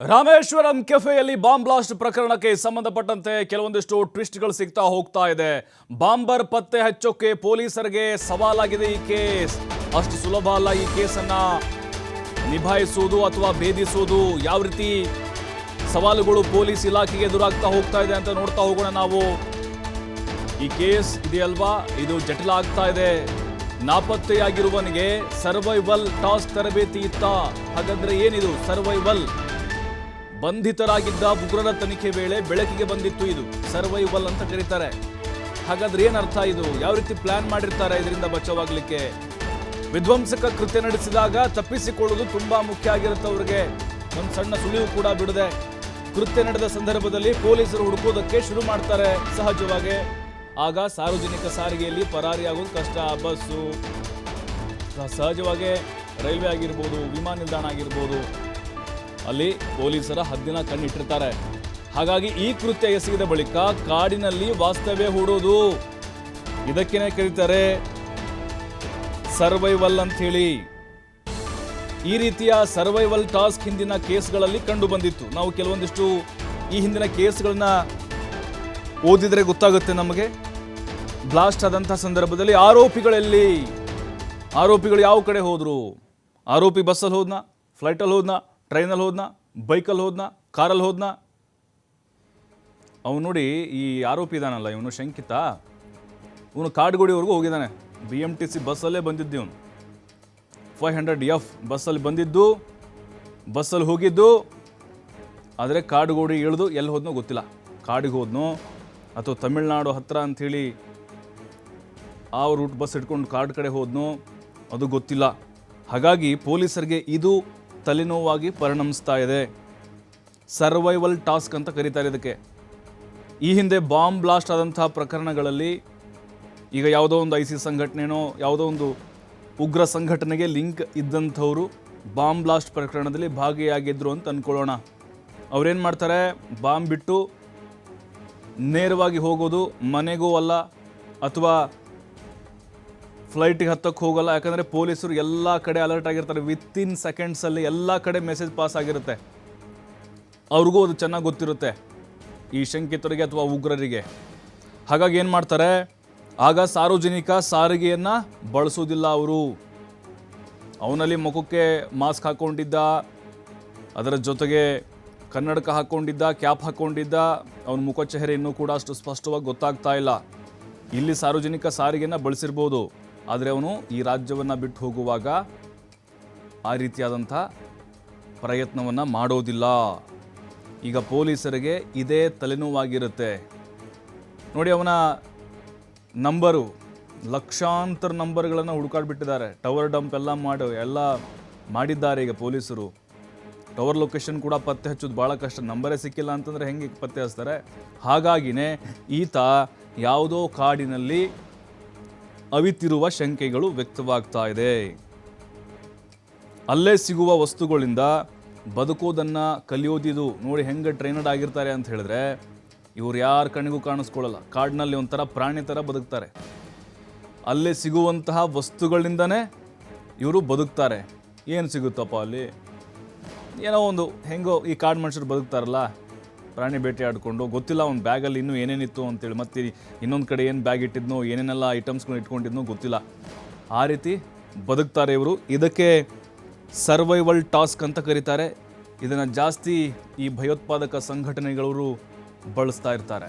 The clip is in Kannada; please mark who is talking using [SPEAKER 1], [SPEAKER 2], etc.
[SPEAKER 1] ರಾಮೇಶ್ವರಂ ಕೆಫೆಯಲ್ಲಿ ಬಾಂಬ್ ಬ್ಲಾಸ್ಟ್ ಪ್ರಕರಣಕ್ಕೆ ಸಂಬಂಧಪಟ್ಟಂತೆ ಕೆಲವೊಂದಿಷ್ಟು ಟ್ವಿಸ್ಟ್ಗಳು ಸಿಗ್ತಾ ಹೋಗ್ತಾ ಇದೆ. ಬಾಂಬರ್ ಪತ್ತೆ ಹಚ್ಚೋಕೆ ಪೊಲೀಸರಿಗೆ ಸವಾಲಾಗಿದೆ ಈ ಕೇಸ್. ಅಷ್ಟು ಸುಲಭ ಅಲ್ಲ ಈ ಕೇಸನ್ನ ನಿಭಾಯಿಸುವುದು ಅಥವಾ ಭೇದಿಸುವುದು ಯಾವ ರೀತಿ ಸವಾಲುಗಳು ಪೊಲೀಸ್ ಇಲಾಖೆಗೆ ಎದುರಾಗ್ತಾ ಹೋಗ್ತಾ ಇದೆ ಅಂತ ನೋಡ್ತಾ ಹೋಗೋಣ ನಾವು. ಈ ಕೇಸ್ ಇದೆಯಲ್ವಾ? ಇದು ಜಟಿಲ ಆಗ್ತಾ ಇದೆ. ನಾಪತ್ತೆಯಾಗಿರುವನಿಗೆ ಸರ್ವೈವಲ್ ಟಾಸ್ಕ್ ತರಬೇತಿ ಇತ್ತ? ಹಾಗಾದ್ರೆ ಏನಿದು ಸರ್ವೈವಲ್? ಬಂಧಿತರಾಗಿದ್ದ ಉಗ್ರರ ತನಿಖೆ ವೇಳೆ ಬೆಳಕಿಗೆ ಬಂದಿತ್ತು ಇದು. ಸರ್ವೈವಲ್ ಅಂತ ಕರೀತಾರೆ. ಹಾಗಾದ್ರೆ ಏನ್ ಅರ್ಥ ಇದು? ಯಾವ ರೀತಿ ಪ್ಲಾನ್ ಮಾಡಿರ್ತಾರೆ ಇದರಿಂದ ಬಚಾವಾಗ್ಲಿಕ್ಕೆ? ವಿಧ್ವಂಸಕ ಕೃತ್ಯ ನಡೆಸಿದಾಗ ತಪ್ಪಿಸಿಕೊಳ್ಳೋದು ತುಂಬಾ ಮುಖ್ಯ ಆಗಿರುತ್ತೆ ಅವ್ರಿಗೆ. ಒಂದು ಸಣ್ಣ ಸುಳಿವು ಕೂಡ ಬಿಡದೆ ಕೃತ್ಯ ನಡೆದ ಸಂದರ್ಭದಲ್ಲಿ ಪೊಲೀಸರು ಹುಡುಕೋದಕ್ಕೆ ಶುರು ಮಾಡ್ತಾರೆ ಸಹಜವಾಗಿ. ಆಗ ಸಾರ್ವಜನಿಕ ಸಾರಿಗೆಯಲ್ಲಿ ಪರಾರಿಯಾಗೋದು ಕಷ್ಟ, ಬಸ್ಸು, ಸಹಜವಾಗಿ ರೈಲ್ವೆ ಆಗಿರ್ಬೋದು, ವಿಮಾನ ನಿಲ್ದಾಣ ಆಗಿರ್ಬೋದು ಅಲ್ಲಿ ಪೊಲೀಸರ ಹದ್ದಿನ ಕಣ್ಣಿಟ್ಟಿರ್ತಾರೆ. ಹಾಗಾಗಿ ಈ ಕೃತ್ಯ ಎಸಗಿದ ಬಳಿಕ ಕಾಡಿನಲ್ಲಿ ವಾಸ್ತವ್ಯ ಹೂಡೋದು. ಇದಕ್ಕೇನೆ ಕರೀತಾರೆ ಸರ್ವೈವಲ್ ಅಂತ ಹೇಳಿ ಈ ರೀತಿಯ ಸರ್ವೈವಲ್ ಟಾಸ್ಕ್ ಹಿಂದಿನ ಕೇಸ್ಗಳಲ್ಲಿ ಕಂಡು ಬಂದಿತ್ತು ನಾವು ಕೆಲವೊಂದಿಷ್ಟು ಈ ಹಿಂದಿನ ಕೇಸ್ಗಳನ್ನ ಓದಿದ್ರೆ ಗೊತ್ತಾಗುತ್ತೆ ನಮಗೆ. ಬ್ಲಾಸ್ಟ್ ಆದಂಥ ಸಂದರ್ಭದಲ್ಲಿ ಆರೋಪಿಗಳಲ್ಲಿ? ಆರೋಪಿಗಳು ಯಾವ ಕಡೆ ಹೋದ್ರು? ಆರೋಪಿ ಬಸ್ಸಲ್ಲಿ ಹೋದ್ನಾ? ಫ್ಲೈಟಲ್ಲಿ ಹೋದ್ನಾ? ಟ್ರೈನಲ್ಲಿ ಹೋದ್ನ? ಬೈಕಲ್ಲಿ ಹೋದ್ನ? ಕಾರಲ್ಲಿ ಹೋದ್ನ? ಅವನು ನೋಡಿ ಈ ಆರೋಪಿ ಇದಾನಲ್ಲ, ಇವನು ಶಂಕಿತ. ಇವನು ಕಾಡ್ಗೋಡಿವರೆಗೂ ಹೋಗಿದ್ದಾನೆ. ಬಿ ಎಂ ಟಿ ಸಿ ಬಸ್ಸಲ್ಲೇ ಬಂದಿದ್ದು ಇವನು. ಫೈವ್ ಹಂಡ್ರೆಡ್ ಎಫ್ ಬಸ್ಸಲ್ಲಿ ಬಂದಿದ್ದು, ಬಸ್ಸಲ್ಲಿ ಹೋಗಿದ್ದು, ಆದರೆ ಕಾಡುಗೋಡಿ ಇಳಿದು ಎಲ್ಲಿ ಹೋದ್ನೋ ಗೊತ್ತಿಲ್ಲ. ಕಾಡಿಗೆ ಹೋದ್ನೋ ಅಥವಾ ತಮಿಳ್ನಾಡು ಹತ್ತಿರ ಅಂಥೇಳಿ ಆ ರೂಟ್ ಬಸ್ ಇಟ್ಕೊಂಡು ಕಾಡು ಕಡೆ ಹೋದ್ನೋ ಅದು ಗೊತ್ತಿಲ್ಲ. ಹಾಗಾಗಿ ಪೊಲೀಸರಿಗೆ ಇದು ತಲೆನೋವಾಗಿ ಪರಿಣಮಿಸ್ತಾ ಇದೆ. ಸರ್ವೈವಲ್ ಟಾಸ್ಕ್ ಅಂತ ಕರೀತಾರೆ ಇದಕ್ಕೆ. ಈ ಹಿಂದೆ ಬಾಂಬ್ ಬ್ಲಾಸ್ಟ್ ಆದಂತಹ ಪ್ರಕರಣಗಳಲ್ಲಿ ಈಗ ಯಾವುದೋ ಒಂದು ಐ ಸಿ ಸಂಘಟನೆನೋ ಯಾವುದೋ ಒಂದು ಉಗ್ರ ಸಂಘಟನೆಗೆ ಲಿಂಕ್ ಇದ್ದಂಥವರು ಬಾಂಬ್ ಬ್ಲಾಸ್ಟ್ ಪ್ರಕರಣದಲ್ಲಿ ಭಾಗಿಯಾಗಿದ್ದರು ಅಂತ ಅಂದ್ಕೊಳ್ಳೋಣ ಅವ್ರೇನು ಮಾಡ್ತಾರೆ? ಬಾಂಬ್ ಬಿಟ್ಟು ನೇರವಾಗಿ ಹೋಗೋದು ಮನೆಗೂ ಅಲ್ಲ, ಅಥವಾ ಫ್ಲೈಟಿಗೆ ಹತ್ತಕ್ಕೆ ಹೋಗಲ್ಲ, ಯಾಕಂದರೆ ಪೊಲೀಸರು ಎಲ್ಲ ಕಡೆ ಅಲರ್ಟ್ ಆಗಿರ್ತಾರೆ. ವಿತಿನ್ ಸೆಕೆಂಡ್ಸಲ್ಲಿ ಎಲ್ಲ ಕಡೆ ಮೆಸೇಜ್ ಪಾಸ್ ಆಗಿರುತ್ತೆ. ಅವ್ರಿಗೂ ಅದು ಚೆನ್ನಾಗಿ ಗೊತ್ತಿರುತ್ತೆ, ಈ ಶಂಕಿತರಿಗೆ ಅಥವಾ ಉಗ್ರರಿಗೆ. ಹಾಗಾಗಿ ಏನು ಮಾಡ್ತಾರೆ? ಆಗ ಸಾರ್ವಜನಿಕ ಸಾರಿಗೆಯನ್ನು ಬಳಸೋದಿಲ್ಲ ಅವರು. ಅವನಲ್ಲಿ ಮುಖಕ್ಕೆ ಮಾಸ್ಕ್ ಹಾಕ್ಕೊಂಡಿದ್ದ ಅದರ ಜೊತೆಗೆ ಕನ್ನಡಕ ಹಾಕ್ಕೊಂಡಿದ್ದ ಕ್ಯಾಪ್ ಹಾಕ್ಕೊಂಡಿದ್ದ ಅವನ ಮುಖ ಚೆಹರೆ ಇನ್ನೂ ಕೂಡ ಅಷ್ಟು ಸ್ಪಷ್ಟವಾಗಿ ಗೊತ್ತಾಗ್ತಾ ಇಲ್ಲ. ಇಲ್ಲಿ ಸಾರ್ವಜನಿಕ ಸಾರಿಗೆಯನ್ನು ಬಳಸಿರ್ಬೋದು. ಆದರೆ ಅವನು ಈ ರಾಜ್ಯವನ್ನು ಬಿಟ್ಟು ಹೋಗುವಾಗ ಆ ರೀತಿಯಾದಂಥ ಪ್ರಯತ್ನವನ್ನು ಮಾಡೋದಿಲ್ಲ. ಈಗ ಪೊಲೀಸರಿಗೆ ಇದೇ ತಲೆನೋವಾಗಿರುತ್ತೆ. ನೋಡಿ ಅವನ ನಂಬರು, ಲಕ್ಷಾಂತರ ನಂಬರ್ಗಳನ್ನು ಹುಡುಕಾಡ್ಬಿಟ್ಟಿದ್ದಾರೆ. ಟವರ್ ಡಂಪ್ ಎಲ್ಲ ಮಾಡಿ, ಎಲ್ಲ ಮಾಡಿದ್ದಾರೆ ಈಗ ಪೊಲೀಸರು. ಟವರ್ ಲೊಕೇಶನ್ ಕೂಡ ಪತ್ತೆ ಹಚ್ಚೋದು ಭಾಳ ಕಷ್ಟ. ನಂಬರೇ ಸಿಕ್ಕಿಲ್ಲ ಅಂತಂದರೆ ಹೆಂಗೆ ಪತ್ತೆ ಹಚ್ತಾರೆ? ಹಾಗಾಗಿನೇ ಈತ ಯಾವುದೋ ಕಾಡಿನಲ್ಲಿ ಅವಿತಿರುವ ಶಂಕೆಗಳು ವ್ಯಕ್ತವಾಗ್ತಾ ಇದೆ. ಅಲ್ಲೇ ಸಿಗುವ ವಸ್ತುಗಳಿಂದ ಬದುಕೋದನ್ನು ಕಲಿಯೋದಿದು. ನೋಡಿ ಹೆಂಗೆ ಟ್ರೈನಡ್ ಆಗಿರ್ತಾರೆ ಅಂತ ಹೇಳಿದ್ರೆ, ಇವ್ರು ಯಾರ ಕಣ್ಣಿಗೂ ಕಾಣಿಸ್ಕೊಳ್ಳಲ್ಲ. ಕಾಡಿನಲ್ಲಿ ಒಂಥರ ಪ್ರಾಣಿ ಥರ ಬದುಕ್ತಾರೆ. ಅಲ್ಲೇ ಸಿಗುವಂತಹ ವಸ್ತುಗಳಿಂದನೇ ಇವರು ಬದುಕ್ತಾರೆ. ಏನು ಸಿಗುತ್ತಪ್ಪ ಅಲ್ಲಿ? ಏನೋ ಒಂದು ಹೆಂಗೋ ಈ ಕಾಡು ಮನುಷ್ಯರು ಬದುಕ್ತಾರಲ್ಲ. ಪ್ರಾಣಿ ಬೇಟೆ ಆಡಿಕೊಂಡು, ಗೊತ್ತಿಲ್ಲ ಅವ್ನ ಬ್ಯಾಗಲ್ಲಿ ಇನ್ನೂ ಏನೇನಿತ್ತು ಅಂತೇಳಿ, ಮತ್ತೆ ಇನ್ನೊಂದು ಕಡೆ ಏನು ಬ್ಯಾಗ್ ಇಟ್ಟಿದ್ನೋ, ಏನೇನೆಲ್ಲ ಐಟಮ್ಸ್ಗಳು ಇಟ್ಕೊಂಡಿದ್ನೋ ಗೊತ್ತಿಲ್ಲ. ಆ ರೀತಿ ಬದುಕ್ತಾರೆ ಇವರು. ಇದಕ್ಕೆ ಸರ್ವೈವಲ್ ಟಾಸ್ಕ್ ಅಂತ ಕರೀತಾರೆ. ಇದನ್ನು ಜಾಸ್ತಿ ಈ ಭಯೋತ್ಪಾದಕ ಸಂಘಟನೆಗಳವರು ಬಳಸ್ತಾ ಇರ್ತಾರೆ.